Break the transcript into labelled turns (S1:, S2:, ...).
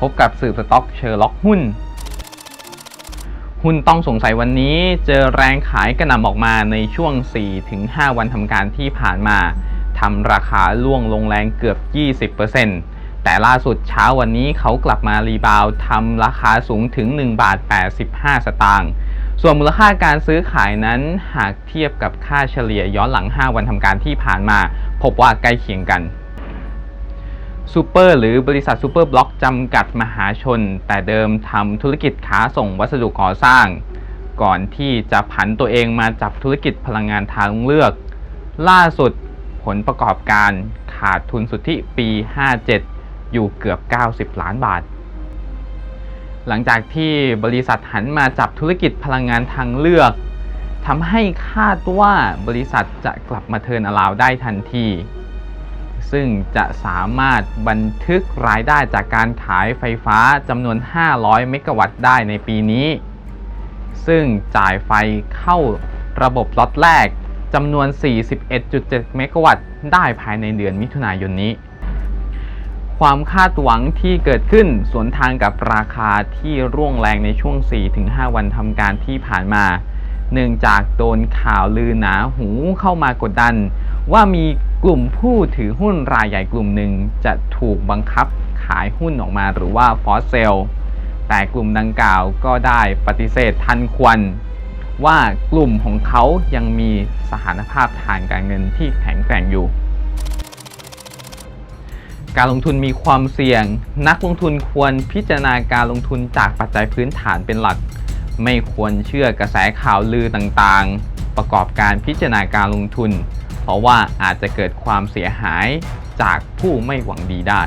S1: พบกับสืบสต็อกเชอร์ล็อกหุ้น หุ้นต้องสงสัยวันนี้เจอแรงขายกระหน่ำออกมาในช่วง 4-5 วันทำการที่ผ่านมาทำราคาล่วงลงแรงเกือบ 20%แต่ล่าสุดเช้าวันนี้เขากลับมารีบาวทำราคาสูงถึง1บาท85 สตางค์ส่วนมูลค่าการซื้อขายนั้นหากเทียบกับค่าเฉลี่ยย้อนหลัง 5 วันทำการที่ผ่านมา พบว่าใกล้เคียงกัน ซูเปอร์หรือบริษัทซูเปอร์บล็อกจำกัดมหาชน แต่เดิมทำธุรกิจค้าส่งวัสดุก่อสร้าง ก่อนที่จะผันตัวเองมาจับธุรกิจพลังงานทางเลือก ล่าสุดผลประกอบการขาดทุนสุทธิปี 57 อยู่เกือบ 90 ล้านบาท หลังจากที่บริษัทหันมาจับธุรกิจพลังงานทางเลือกทำให้คาดว่าบริษัทจะกลับมาเทินอราวได้ทันที ซึ่งจะสามารถบันทึกรายได้จากการขายไฟฟ้าจำนวน 500 เมกะวัตต์ได้ในปีนี้ ซึ่งจ่ายไฟเข้าระบบล็อตแรกจำนวน 41.7 เมกะวัตต์ได้ภายในเดือนมิถุนายนนี้ ความคาดหวังที่เกิดขึ้นสวนทางกับราคาที่ร่วงแรงในช่วง 4-5 วันทำการที่ผ่านมาเนื่องจากโดนข่าวลือหนาหูเข้ามากดดัน ว่ามี กลุ่มผู้ถือหุ้นรายใหญ่กลุ่มหนึ่งจะถูกบังคับขายหุ้นออกมาหรือว่าฟอสเซลแต่กลุ่มดังกล่าวก็ได้ปฏิเสธทันควันว่ากลุ่มของเขายังมีสถานภาพทางการเงินที่แข็งแกร่งอยู่ การลงทุนมีความเสี่ยง นักลงทุนควรพิจารณาการลงทุนจากปัจจัยพื้นฐานเป็นหลัก ไม่ควรเชื่อกระแสข่าวลือต่างๆ ประกอบการพิจารณาการลงทุน เพราะว่าอาจจะเกิดความเสียหายจากผู้ไม่หวังดีได้